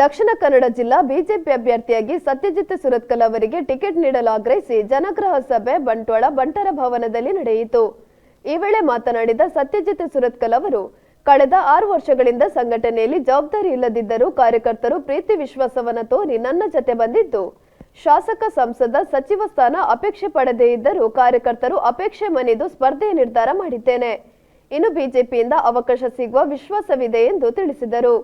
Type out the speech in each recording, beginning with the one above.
ದಕ್ಷಿಣ ಕನ್ನಡ ಜಿಲ್ಲಾ ಬಿಜೆಪಿ ಅಭ್ಯರ್ಥಿಯಾಗಿ ಸತ್ಯಜಿತ್ ಸುರತ್ಕಲ್ ಅವರಿಗೆ ಟಿಕೆಟ್ ನೀಡಲು ಆಗ್ರಹಿಸಿ ಜನಗ್ರಹ ಸಭೆ ಬಂಟ್ವಾಳ ಬಂಟರ ಭವನದಲ್ಲಿ ನಡೆಯಿತು. ಈ ವೇಳೆ ಮಾತನಾಡಿದ ಸತ್ಯಜಿತ್ ಸುರತ್ಕಲ್ ಅವರು, ಕಳೆದ ಆರು ವರ್ಷಗಳಿಂದ ಸಂಘಟನೆಯಲ್ಲಿ ಜವಾಬ್ದಾರಿ ಇಲ್ಲದಿದ್ದರೂ ಕಾರ್ಯಕರ್ತರು ಪ್ರೀತಿ ವಿಶ್ವಾಸವನ್ನು ತೋರಿ ನನ್ನ ಜತೆ ಬಂದಿದ್ದು, ಶಾಸಕ ಸಂಸದ ಸಚಿವ ಸ್ಥಾನ ಅಪೇಕ್ಷೆ ಪಡೆದೇ ಇದ್ದರೂ ಕಾರ್ಯಕರ್ತರು ಅಪೇಕ್ಷೆ ಮನೆಯದು ಸ್ಪರ್ಧೆಯ ನಿರ್ಧಾರ ಮಾಡಿದ್ದೇನೆ. ಇನ್ನು ಬಿಜೆಪಿಯಿಂದ ಅವಕಾಶ ಸಿಗುವ ವಿಶ್ವಾಸವಿದೆ ಎಂದು ತಿಳಿಸಿದರು.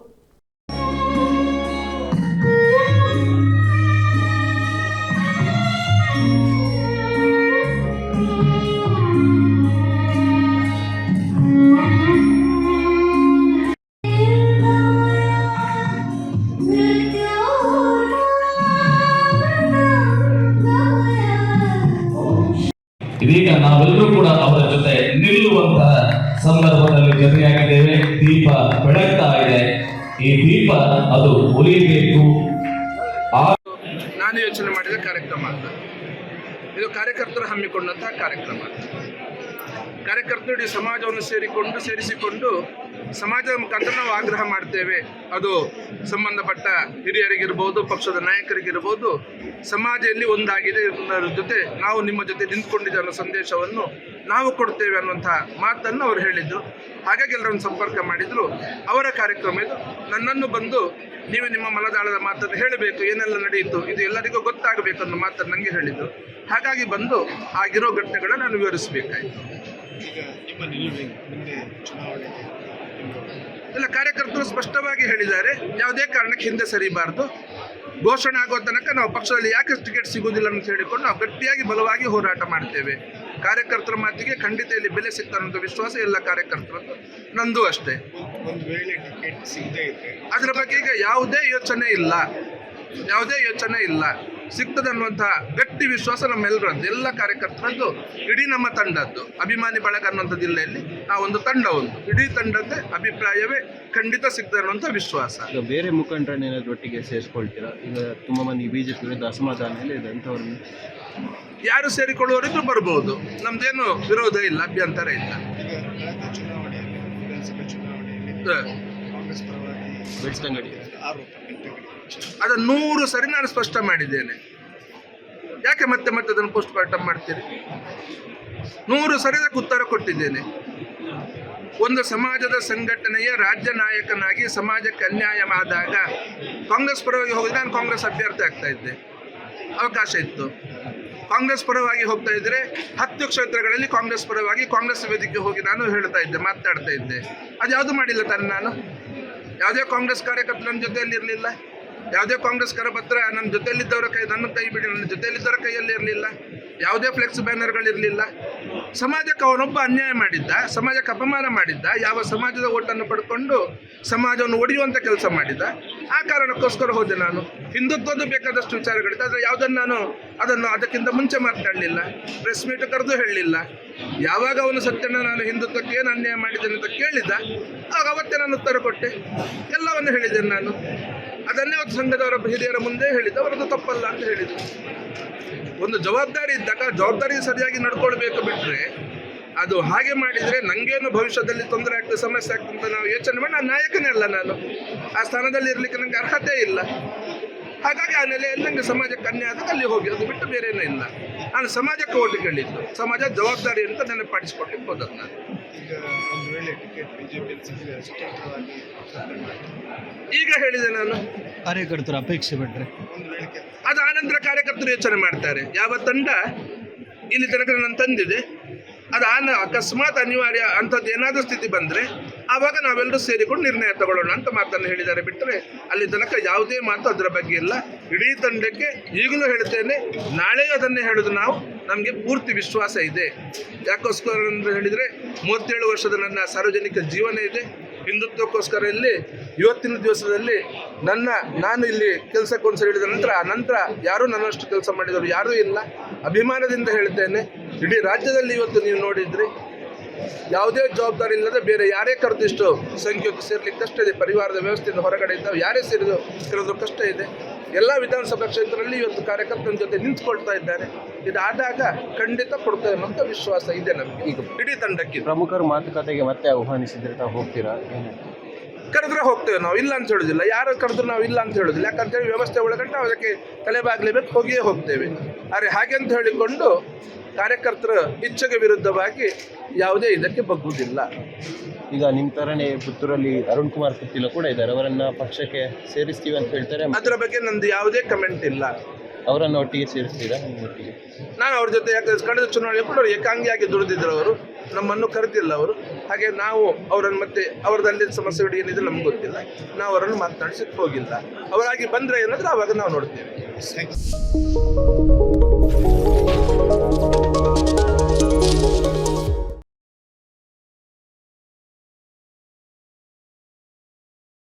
ಇದೀಗ ನಾವೆಲ್ಲರೂ ಕೂಡ ಅವರ ಜೊತೆ ನಿಲ್ಲುವಂತಹ ಸಂದರ್ಭದಲ್ಲಿ ಜೊತೆಯಾಗಿದ್ದೇವೆ. ದೀಪ ಬೆಳಗ್ತಾ ಇದೆ. ಈ ದೀಪ ಅದು ಉರಿಬೇಕು ಆ ನಾನು ಯೋಚನೆ ಮಾಡಿದ ಕಾರ್ಯಕ್ರಮ ಅಂತ. ಇದು ಕಾರ್ಯಕರ್ತರು ಹಮ್ಮಿಕೊಂಡಂತಹ ಕಾರ್ಯಕ್ರಮ. ಕಾರ್ಯಕರ್ತರು ಇಡೀ ಸಮಾಜವನ್ನು ಸೇರಿಕೊಂಡು, ಸೇರಿಸಿಕೊಂಡು ಸಮಾಜದ ಮುಖಾಂತರ ನಾವು ಆಗ್ರಹ ಮಾಡ್ತೇವೆ. ಅದು ಸಂಬಂಧಪಟ್ಟ ಹಿರಿಯರಿಗಿರ್ಬೋದು, ಪಕ್ಷದ ನಾಯಕರಿಗಿರ್ಬೋದು, ಸಮಾಜದಲ್ಲಿ ಒಂದಾಗಿದೆ ಅನ್ನೋದ್ರ ಜೊತೆ ನಾವು ನಿಮ್ಮ ಜೊತೆ ನಿಂತ್ಕೊಂಡಿದ್ದೆ ಅನ್ನೋ ಸಂದೇಶವನ್ನು ನಾವು ಕೊಡ್ತೇವೆ ಅನ್ನುವಂಥ ಮಾತನ್ನು ಅವರು ಹೇಳಿದರು. ಹಾಗಾಗಿ ಎಲ್ಲರನ್ನು ಸಂಪರ್ಕ ಮಾಡಿದರು. ಅವರ ಕಾರ್ಯಕ್ರಮ ಇದು ನನ್ನನ್ನು ಬಂದು ನೀವು ನಿಮ್ಮ ಮನದಾಳದ ಮಾತನ್ನು ಹೇಳಬೇಕು, ಏನೆಲ್ಲ ನಡೆಯಿತು, ಇದು ಎಲ್ಲರಿಗೂ ಗೊತ್ತಾಗಬೇಕು ಅನ್ನೋ ಮಾತನ್ನು ನನಗೆ ಹೇಳಿದರು. ಹಾಗಾಗಿ ಬಂದು ಆಗಿರೋ ಘಟನೆಗಳನ್ನು ನಾನು ವಿವರಿಸಬೇಕಾಯಿತು. ಈಗ ನಿಮ್ಮ ನಿಲುವಿಗೆ ಮುಂದೆ ಚುನಾವಣೆಗೆ ಎಲ್ಲ ಕಾರ್ಯಕರ್ತರು ಸ್ಪಷ್ಟವಾಗಿ ಹೇಳಿದ್ದಾರೆ. ಯಾವುದೇ ಕಾರಣಕ್ಕೆ ಹಿಂದೆ ಸರಿಬಾರ್ದು. ಘೋಷಣೆ ಆಗೋ ತನಕ ನಾವು ಪಕ್ಷದಲ್ಲಿ ಯಾಕೆ ಟಿಕೆಟ್ ಸಿಗುವುದಿಲ್ಲ ಅಂತ ಹೇಳಿಕೊಂಡು ನಾವು ಗಟ್ಟಿಯಾಗಿ ಬಲವಾಗಿ ಹೋರಾಟ ಮಾಡ್ತೇವೆ. ಕಾರ್ಯಕರ್ತರ ಮಾತಿಗೆ ಖಂಡಿತ ಇಲ್ಲಿ ಬೆಲೆ ಸಿಗ್ತಾರಂತ ವಿಶ್ವಾಸ ಎಲ್ಲ ಕಾರ್ಯಕರ್ತರದ್ದು. ನಂದು ಅಷ್ಟೇ. ಒಂದು ವೇಳೆ ಟಿಕೆಟ್ ಅದರ ಬಗ್ಗೆ ಈಗ ಯಾವುದೇ ಯೋಚನೆ ಇಲ್ಲ. ಯಾವುದೇ ಯೋಚನೆ ಇಲ್ಲ. ಸಿಗ್ತದೆ ಅನ್ನುವಂಥ ಗಟ್ಟಿ ವಿಶ್ವಾಸ ನಮ್ಮೆಲ್ಲರದ್ದು ಎಲ್ಲ ಕಾರ್ಯಕರ್ತರದ್ದು ಇಡೀ ನಮ್ಮ ತಂಡದ್ದು ಅಭಿಮಾನಿ ಬಳಗ ಅನ್ನುವಂಥ ಜಿಲ್ಲೆಯಲ್ಲಿ ಆ ಒಂದು ತಂಡ ಒಂದು. ಇಡೀ ತಂಡದ ಅಭಿಪ್ರಾಯವೇ ಖಂಡಿತ ಸಿಗ್ತದೆ ಅನ್ನುವಂಥ ವಿಶ್ವಾಸ. ಈಗ ಬೇರೆ ಮುಖಂಡರನ್ನ ಏನಾದ್ರು ಒಟ್ಟಿಗೆ ಸೇರಿಸ್ಕೊಳ್ತೀರಾ? ಈಗ ತುಂಬ ಮಂದಿ ಬಿಜೆಪಿ ವಿರುದ್ಧ ಅಸಮಾಧಾನ ಎಲ್ಲ ಇದೆ ಅಂಥವ್ರನ್ನ. ಯಾರು ಸೇರಿಕೊಳ್ಳುವವರಿದ್ರು ಬರ್ಬೋದು. ನಮ್ದೇನು ವಿರೋಧ ಇಲ್ಲ ಅಭ್ಯಂತರ ಇಲ್ಲ. ಬೆಳ್ತಂಗಡಿ ಅದು ನೂರು ಸರಿ ನಾನು ಸ್ಪಷ್ಟ ಮಾಡಿದ್ದೇನೆ. ಯಾಕೆ ಮತ್ತೆ ಮತ್ತೆ ಅದನ್ನು ಪೋಸ್ಟ್ ಮಾರ್ಟಮ್ ಮಾಡ್ತೀರಿ? ನೂರು ಸರಿ ಅದಕ್ಕೆ ಉತ್ತರ ಕೊಟ್ಟಿದ್ದೇನೆ. ಒಂದು ಸಮಾಜದ ಸಂಘಟನೆಯ ರಾಜ್ಯ ನಾಯಕನಾಗಿ ಸಮಾಜಕ್ಕೆ ಅನ್ಯಾಯವಾದಾಗ ಕಾಂಗ್ರೆಸ್ ಪರವಾಗಿ ಹೋಗಿದ್ರೆ ನಾನು ಕಾಂಗ್ರೆಸ್ ಅಭ್ಯರ್ಥಿ ಆಗ್ತಾ ಇದ್ದೆ. ಅವಕಾಶ ಇತ್ತು. ಕಾಂಗ್ರೆಸ್ ಪರವಾಗಿ ಹೋಗ್ತಾ ಇದ್ರೆ ಹತ್ತು ಕ್ಷೇತ್ರಗಳಲ್ಲಿ ಕಾಂಗ್ರೆಸ್ ಪರವಾಗಿ ಕಾಂಗ್ರೆಸ್ ವೇದಿಕೆ ಹೋಗಿ ನಾನು ಹೇಳ್ತಾ ಇದ್ದೆ, ಮಾತಾಡ್ತಾ ಇದ್ದೆ. ಅದು ಯಾವುದು ಮಾಡಿಲ್ಲ ತಾನೆ ನಾನು? ಯಾವುದೇ ಕಾಂಗ್ರೆಸ್ ಕಾರ್ಯಕರ್ತರು ನನ್ನ ಜೊತೆಯಲ್ಲಿ ಇರಲಿಲ್ಲ. ಯಾವುದೇ ಕಾಂಗ್ರೆಸ್ ಕರಪತ್ರ ನನ್ನ ಜೊತೆಯಲ್ಲಿದ್ದವರ ಕೈ ನನ್ನ ಕೈ ಬಿಡಿ, ನನ್ನ ಜೊತೆಯಲ್ಲಿದ್ದವರ ಕೈಯಲ್ಲಿ ಇರಲಿಲ್ಲ. ಯಾವುದೇ ಫ್ಲೆಕ್ಸ್ ಬ್ಯಾನರ್ಗಳಿರಲಿಲ್ಲ ಸಮಾಜಕ್ಕೆ ಅವನೊಬ್ಬ ಅನ್ಯಾಯ ಮಾಡಿದ್ದ, ಸಮಾಜಕ್ಕೆ ಅಪಮಾನ ಮಾಡಿದ್ದ, ಯಾವ ಸಮಾಜದ ಓಟನ್ನು ಪಡ್ಕೊಂಡು ಸಮಾಜವನ್ನು ಒಡೆಯುವಂಥ ಕೆಲಸ ಮಾಡಿದ್ದ ಆ ಕಾರಣಕ್ಕೋಸ್ಕರ ಹೋದೆ ನಾನು. ಹಿಂದುತ್ವದ್ದು ಬೇಕಾದಷ್ಟು ವಿಚಾರಗಳಿತ್ತು ಆದರೆ ಯಾವುದನ್ನು ನಾನು ಅದನ್ನು ಅದಕ್ಕಿಂತ ಮುಂಚೆ ಮಾತನಾಡಲಿಲ್ಲ ಪ್ರೆಸ್ ಮೀಟ್ ಕರೆದು ಹೇಳಲಿಲ್ಲ. ಯಾವಾಗ ಅವನು ಸತ್ಯನ ನಾನು ಹಿಂದುತ್ವಕ್ಕೆ ಏನು ಅನ್ಯಾಯ ಮಾಡಿದ್ದೇನೆ ಅಂತ ಕೇಳಿದ್ದ ಆಗ ಅವತ್ತೇ ನಾನು ಉತ್ತರ ಕೊಟ್ಟೆ. ಎಲ್ಲವನ್ನು ಹೇಳಿದ್ದೇನೆ ನಾನು. ಅದನ್ನೇ ಅವತ್ತು ಸಂಘದವರ ಹಿರಿಯರ ಮುಂದೆ ಹೇಳಿದ್ದು. ಅವರದ್ದು ತಪ್ಪಲ್ಲ ಅಂತ ಹೇಳಿದ್ದೆ. ಒಂದು ಜವಾಬ್ದಾರಿ ಇದ್ದಾಗ ಜವಾಬ್ದಾರಿ ಸರಿಯಾಗಿ ನಡ್ಕೊಳ್ಬೇಕು ಬಿಟ್ಟರೆ ಅದು ಹಾಗೆ ಮಾಡಿದರೆ ನನಗೇನು ಭವಿಷ್ಯದಲ್ಲಿ ತೊಂದರೆ ಆಗ್ತದೆ ಸಮಸ್ಯೆ ಆಗ್ತದೆ ಅಂತ ನಾವು ಯೋಚನೆ ಮಾಡಿ ನಾನು ನಾಯಕನೇ ಅಲ್ಲ ನಾನು. ಆ ಸ್ಥಾನದಲ್ಲಿ ಇರಲಿಕ್ಕೆ ನನಗೆ ಅರ್ಹತೆ ಇಲ್ಲ. ಹಾಗಾಗಿ ಆ ನೆಲೆಯಲ್ಲಿ ನನಗೆ ಸಮಾಜಕ್ಕೆ ಅನ್ಯಾಯ ಆದಾಗ ಅಲ್ಲಿ ಹೋಗಿ ಅದು ಬಿಟ್ಟು ಬೇರೆ ಏನೂ ಇಲ್ಲ. ನಾನು ಸಮಾಜಕ್ಕೆ ಓಟು ಕೇಳಿದ್ದು. ಸಮಾಜ ಜವಾಬ್ದಾರಿ ಅಂತ ನೆನಪಾಡಿಸ್ಕೊಳ್ಲಿಕ್ಕೆ ಹೋದದ್ದು ನಾನು ಈಗ ಒಂದು ವೇಳೆ ಟಿಕೆಟ್ ಬಿಜೆಪಿಯಲ್ಲಿ ಸಿಕ್ಕಿದ್ರೆ ಸ್ವತಂತ್ರವಾಗಿ ಈಗ ಹೇಳಿದೆ ನಾನು. ಕಾರ್ಯಕರ್ತರು ಅಪೇಕ್ಷೆ ಬಿಟ್ರೆ ಒಂದು ವೇಳೆ ಅದು ಆನಂತರ ಕಾರ್ಯಕರ್ತರು ಯೋಚನೆ ಮಾಡ್ತಾರೆ. ಯಾವ ತಂಡ ಇಲ್ಲಿ ತನಕ ನಾನು ತಂದಿದೆ. ಅದು ಆನ ಅಕಸ್ಮಾತ್ ಅನಿವಾರ್ಯ ಅಂಥದ್ದು ಏನಾದರೂ ಸ್ಥಿತಿ ಬಂದರೆ ಆವಾಗ ನಾವೆಲ್ಲರೂ ಸೇರಿಕೊಂಡು ನಿರ್ಣಯ ತಗೊಳ್ಳೋಣ ಅಂತ ಮಾತನ್ನು ಹೇಳಿದ್ದಾರೆ. ಬಿಟ್ಟರೆ ಅಲ್ಲಿ ತನಕ ಯಾವುದೇ ಮಾತು ಅದರ ಬಗ್ಗೆ ಇಲ್ಲ. ಇಡೀ ತಂಡಕ್ಕೆ ಈಗಲೂ ಹೇಳ್ತೇನೆ, ನಾಳೆ ಅದನ್ನೇ ಹೇಳೋದು ನಾವು. ನಮಗೆ ಪೂರ್ತಿ ವಿಶ್ವಾಸ ಇದೆ. ಯಾಕೋಸ್ಕರ ಅಂತ ಹೇಳಿದರೆ ಮೂವತ್ತೇಳು ವರ್ಷದ ನನ್ನ ಸಾರ್ವಜನಿಕ ಜೀವನ ಇದೆ. ಹಿಂದುತ್ವಕ್ಕೋಸ್ಕರ ಇಲ್ಲಿ ಇವತ್ತಿನ ದಿವಸದಲ್ಲಿ ನನ್ನ, ನಾನು ಇಲ್ಲಿ ಕೆಲಸಕ್ಕೊಂದು ಸರಿ ಹೇಳಿದ ನಂತರ ಆ ನಂತರ ಯಾರೂ ನನ್ನಷ್ಟು ಕೆಲಸ ಮಾಡಿದವರು ಯಾರೂ ಇಲ್ಲ. ಅಭಿಮಾನದಿಂದ ಹೇಳ್ತೇನೆ ಇಡೀ ರಾಜ್ಯದಲ್ಲಿ ಇವತ್ತು ನೀವು ನೋಡಿದ್ರಿ ಯಾವುದೇ ಜವಾಬ್ದಾರಿ ಇಲ್ಲದೆ ಬೇರೆ ಯಾರೇ ಕರೆದಿಷ್ಟು ಸಂಖ್ಯೆಗೆ ಸೇರ್ಲಿಕ್ಕೆ ಕಷ್ಟ ಇದೆ. ಪರಿವಾರದ ವ್ಯವಸ್ಥೆಯಿಂದ ಹೊರಗಡೆ ಇದ್ದಾವೆ ಯಾರೇ ಸೇರಿದ್ರು ಸೇರೋದು ಕಷ್ಟ ಇದೆ. ಎಲ್ಲ ವಿಧಾನಸಭಾ ಕ್ಷೇತ್ರದಲ್ಲಿ ಇವತ್ತು ಕಾರ್ಯಕರ್ತನ ಜೊತೆ ನಿಂತ್ಕೊಳ್ತಾ ಇದ್ದಾರೆ. ಇದಾದಾಗ ಖಂಡಿತ ಕೊಡ್ತೇವೆ ಅಂತ ವಿಶ್ವಾಸ ಇದೆ ನಮಗೆ. ಈಗ ಇಡೀ ತಂಡಕ್ಕೆ ಪ್ರಮುಖರು ಮಾತುಕತೆಗೆ ಮತ್ತೆ ಆಹ್ವಾನಿಸಿದ್ರೆ ತಾವು ಹೋಗ್ತೀರಾ? ಕರೆದ್ರೆ ಹೋಗ್ತೇವೆ ನಾವು ಇಲ್ಲ ಅಂತ ಹೇಳೋದಿಲ್ಲ. ಯಾರು ಕರೆದ್ರು ನಾವು ಇಲ್ಲ ಅಂತ ಹೇಳೋದಿಲ್ಲ. ಯಾಕಂತೇಳಿ ವ್ಯವಸ್ಥೆ ಒಳಗಡೆ ನಾವು ಅದಕ್ಕೆ ತಲೆಬಾಗ್ಲೇಬೇಕು ಹೋಗಿಯೇ ಹೋಗ್ತೇವೆ. ಆದರೆ ಹಾಗೆ ಅಂತ ಹೇಳಿಕೊಂಡು ಕಾರ್ಯಕರ್ತರ ಇಚ್ಛೆಗೆ ವಿರುದ್ಧವಾಗಿ ಯಾವುದೇ ಇದಕ್ಕೆ ಬಗ್ಗುವುದಿಲ್ಲ. ಈಗ ನಿಮ್ಮ ಥರನೇ ಪುತ್ತೂರಲ್ಲಿ ಅರುಣ್ ಕುಮಾರ್ ಪುತ್ತಿಲ ಕೂಡ ಇದ್ದಾರೆ. ಅವರನ್ನ ಪಕ್ಷಕ್ಕೆ ಸೇರಿಸ್ತೀವಿ ಅಂತ ಹೇಳ್ತಾರೆ. ಅದರ ಬಗ್ಗೆ ನಂದು ಯಾವುದೇ ಕಮೆಂಟ್ ಇಲ್ಲ. ಅವರನ್ನು ಒಟ್ಟಿಗೆ ಸೇರಿಸ್ತೀರಾ ನಿಮ್ಮ ಒಟ್ಟಿಗೆ? ನಾನು ಅವ್ರ ಜೊತೆ ಯಾಕೆ ಕಳೆದ ಚುನಾವಣೆ ಕೂಡ ಅವ್ರು ಏಕಾಂಗಿಯಾಗಿ ದುಡಿದಿದ್ರು ಅವರು. ನಮ್ಮನ್ನು ಕರೆದಿಲ್ಲ ಅವರು. ಹಾಗೆ ನಾವು ಅವರನ್ನು ಮತ್ತೆ ಅವರದಲ್ಲಿ ಸಮಸ್ಯೆಗಳು ಏನಿದೆ ನಮ್ಗೆ ಗೊತ್ತಿಲ್ಲ. ನಾವು ಅವರನ್ನು ಮಾತನಾಡಿಸಕ್ಕೆ ಹೋಗಿಲ್ಲ. ಅವರಾಗಿ ಬಂದರೆ ಏನಾದ್ರೆ ಅವಾಗ ನಾವು ನೋಡ್ತೇವೆ. ಥ್ಯಾಂಕ್ಸ್